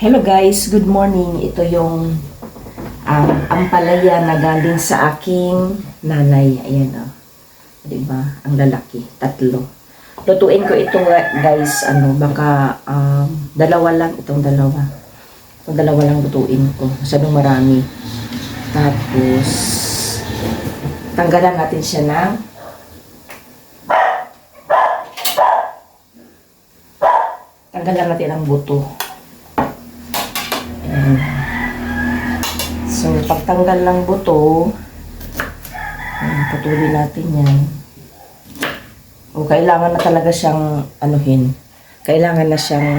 Hello guys, good morning. Ito yung um, ampalaya na galing sa aking nanay. Ayan o. Oh. Diba? Ang lalaki. Tatlo. Lutuin ko ito guys. Ano, baka um, dalawa lang. Itong dalawa. Itong dalawa lang lutuin ko. Masyadong marami. Tapos, tanggalan natin siya ng tanggalan natin ang buto. Ayan. So, pagtanggal ng buto, ayan, natin yan. O, kailangan na talaga siyang anuhin. Kailangan na siyang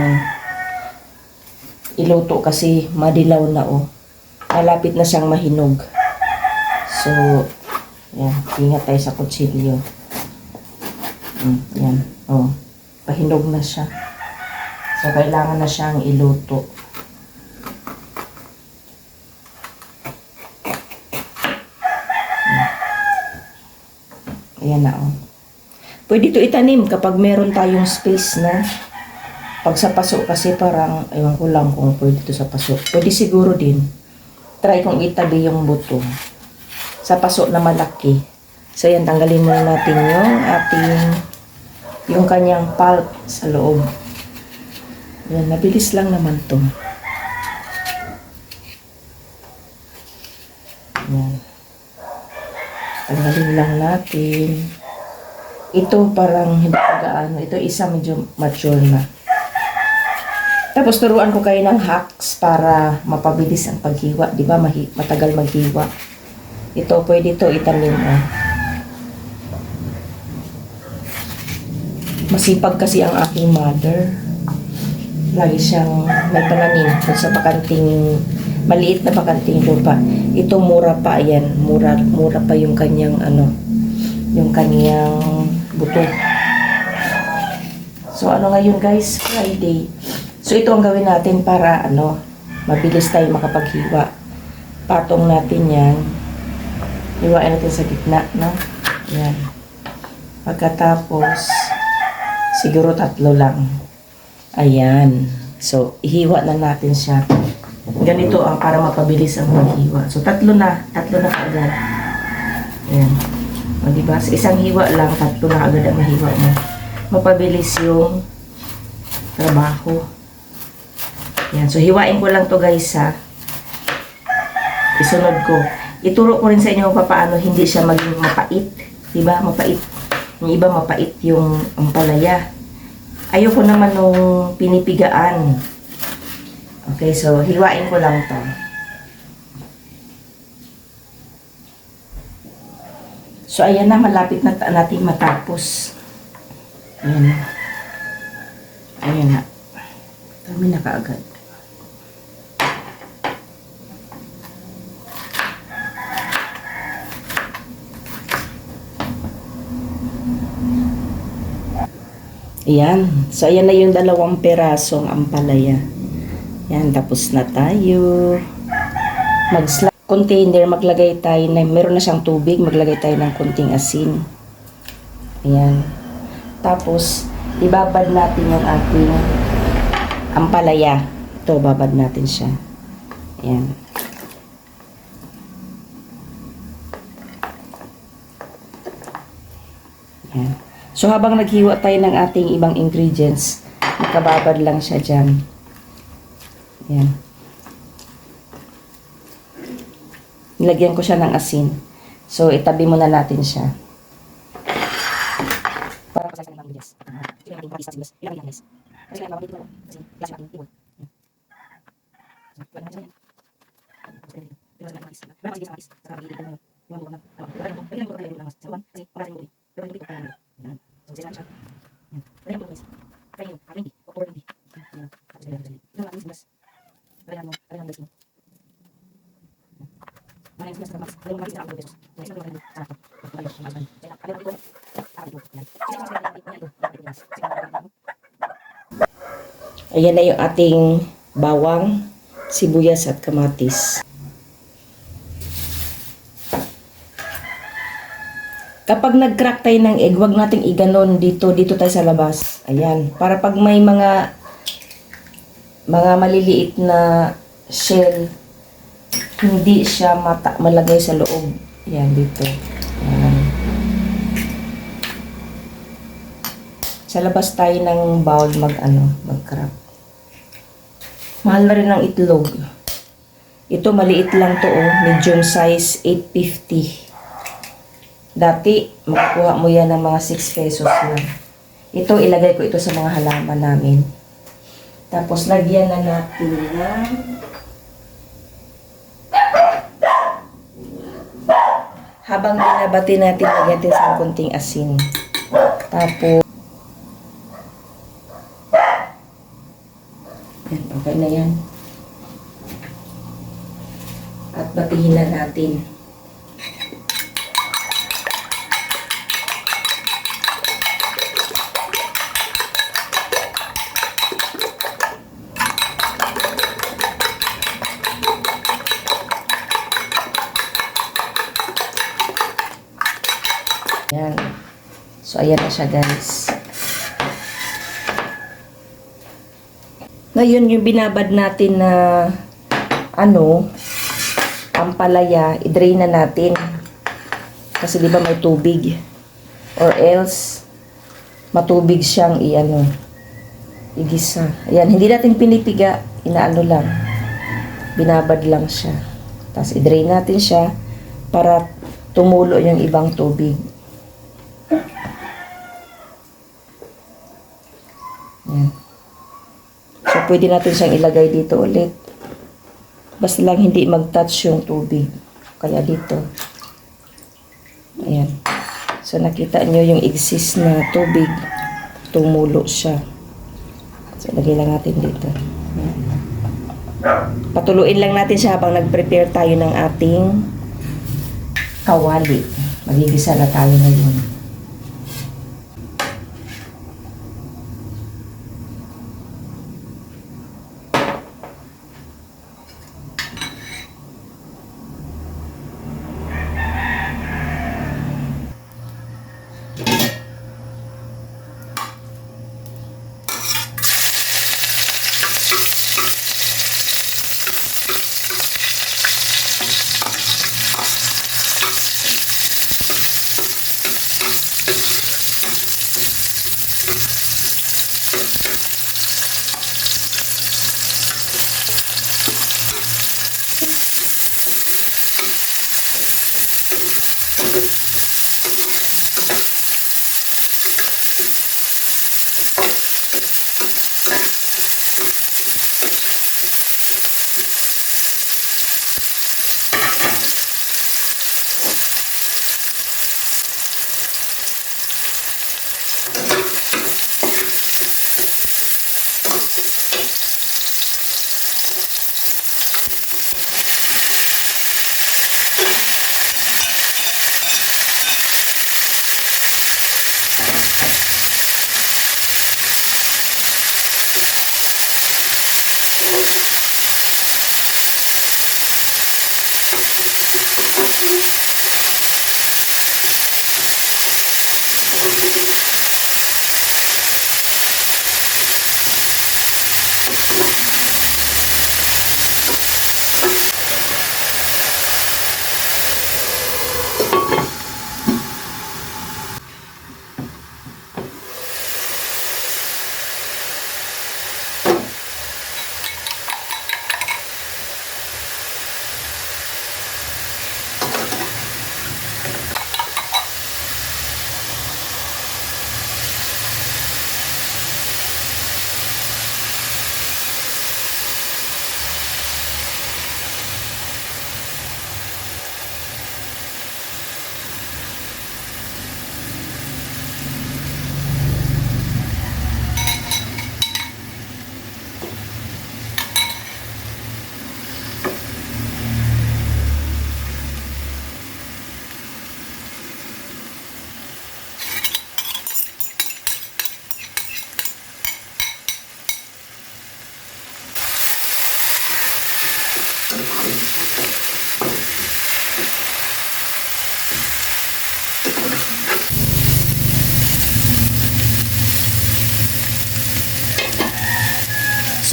iluto kasi madilaw na o. Malapit na siyang mahinog. So, yan. Ingat tayo sa kutsilyo. Mm, yan. O, pahinog na siya. So, kailangan na siyang iluto. Ayan na, oh. Pwede ito itanim kapag meron tayong space na pag sa paso kasi parang, ewan ko lang kung pwede ito sa paso. Pwede siguro din. Try kong itabi yung buto. Sa paso na malaki. So yan, tanggalin muna natin yung ating, yung kanyang pulp sa loob. Yan, mabilis lang naman to. Tanggalin lang natin. Ito parang hindi gaano. Ito isa medyo mature na. Tapos turuan ko kayo ng hacks para mapabilis ang paghiwa. Di ba? Mahi- matagal maghiwa. Ito, pwede ito itanim. Ah. Masipag kasi ang aking mother. Lagi siyang may pananim dun sa bakanting maliit na bakanting lupa. Ito mura pa ayan, mura mura pa yung kanyang ano, yung kanyang buto. So ano ngayon guys, Friday. So ito ang gawin natin para ano, mabilis tayo makapaghiwa. Patong natin 'yan. Iwain natin sa gitna, no? Yan. Pagkatapos, siguro tatlo lang. Ayan. So, ihiwa na natin siya. Ganito ang para mapabilis ang paghiwa. So, tatlo na. Tatlo na kaagad. Ayan. O, diba? Sa isang hiwa lang, tatlo na agad ang mahiwa mo. Mapabilis yung trabaho. Ayan. So, hiwain ko lang to guys ha. Isunod ko. Ituro ko rin sa inyo paano hindi siya maging mapait. Diba? Mapait. Yung iba mapait yung ampalaya. Ayoko naman nung pinipigaan. Okay, so hiwain ko lang to. So ayan na, malapit na natin matapos. Ayan na. Ayan na. Dami na kaagad. Ayan. So, ayan na yung dalawang perasong ampalaya. Yan, tapos na tayo. mag container, maglagay tayo na, meron na siyang tubig, maglagay tayo ng konting asin. Ayan. Tapos, ibabad natin yung ating ampalaya. Ito, babad natin siya. Ayan. Ayan. So, habang naghiwa tayo ng ating ibang ingredients, nakababad lang siya dyan. Ayan. Nilagyan ko siya ng asin. So, itabi muna natin siya. Para sa isang ingredients. Ito yung ating patis sa sibuyas. Ilang ingredients. Kasi kaya mababit mo. Kasi klase natin iwan natin siya yan. Iwan natin patis. Meron patis sa patis. Saka pagiging mo. Iwan mo na. Iwan mo. Iwan mo. Iwan mo. Iwan mo. Sa uwan. Kasi pagkasin mo. Pero hindi ko kaya mo. Yan. So, sila siya. Yan. Iwan mo guys. Kaya yun. Kaya hindi. October hindi. Yan. Tapos ilan natin. Ilan natin sibuyas. Kaya mo. Kaya mo guys mo. Maraming sibuyas sa mas. Kaya mo natin sa ako beses. Kaya sila natin sa ako. Kaya mo. Kaya mo. Kaya mo. Kaya mo. Yan. Kasi mas kaya natin. Yan. Yan. Yan. Ayan na yung ating bawang, sibuyas at kamatis. Kapag nag-crack tayo ng egg, wag nating iganon dito, dito tayo sa labas. Ayan. Para pag may mga mga maliliit na shell, hindi siya mata malagay sa loob. Yan, dito. Yan. Sa labas tayo ng bowl mag ano, mag crack. Mahal na rin ang itlog. Ito maliit lang to oh, medium size 850. Dati makukuha mo yan ng mga 6 pesos lang. Ito ilagay ko ito sa mga halaman namin. Tapos lagyan na natin ng habang binabati natin, lagyan natin sa konting asin. Tapos Yan, okay na yan. At batihin na natin. Yan. So, ayan na siya, guys. Ngayon, yung binabad natin na ano, ampalaya, i-drain na natin. Kasi di ba may tubig. Or else, matubig siyang i-ano, igisa. Ayan, hindi natin pinipiga, inaano lang. Binabad lang siya. Tapos i-drain natin siya para tumulo yung ibang tubig. Ayan. So, pwede natin siyang ilagay dito ulit. Basta lang hindi mag-touch yung tubig. Kaya dito. Ayan. So, nakita nyo yung exist na tubig. Tumulo siya. So, lagay lang natin dito. Patuluin lang natin siya habang nag-prepare tayo ng ating kawali. Magigisa na tayo ngayon.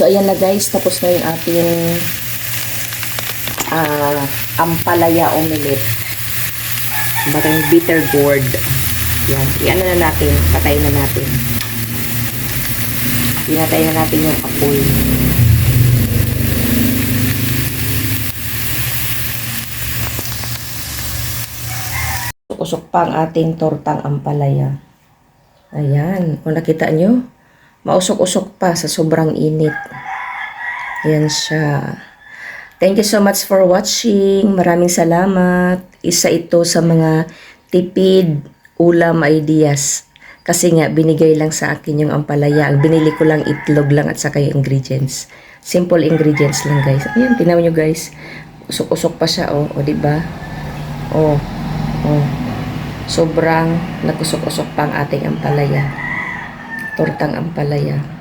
Ayan na guys. Tapos na yung ating ah ampalaya omelette. Bagang bitter gourd. Yan. Yan na natin. Patayin na natin. Pinatay na natin yung apoy. Usok pa ang ating tortang ampalaya. Ayan. Kung nakita nyo, mausok-usok pa sa sobrang init. Ayan siya. Thank you so much for watching. Maraming salamat. Isa ito sa mga tipid ulam ideas. Kasi nga, binigay lang sa akin yung ampalaya. Binili ko lang itlog lang at saka yung ingredients. Simple ingredients lang, guys. Ayan, tinaw nyo, guys. Usok-usok pa siya, oh. O, diba? Oh. Oh. Sobrang nagusok-usok pa ang ating ampalaya. Tortang ampalaya.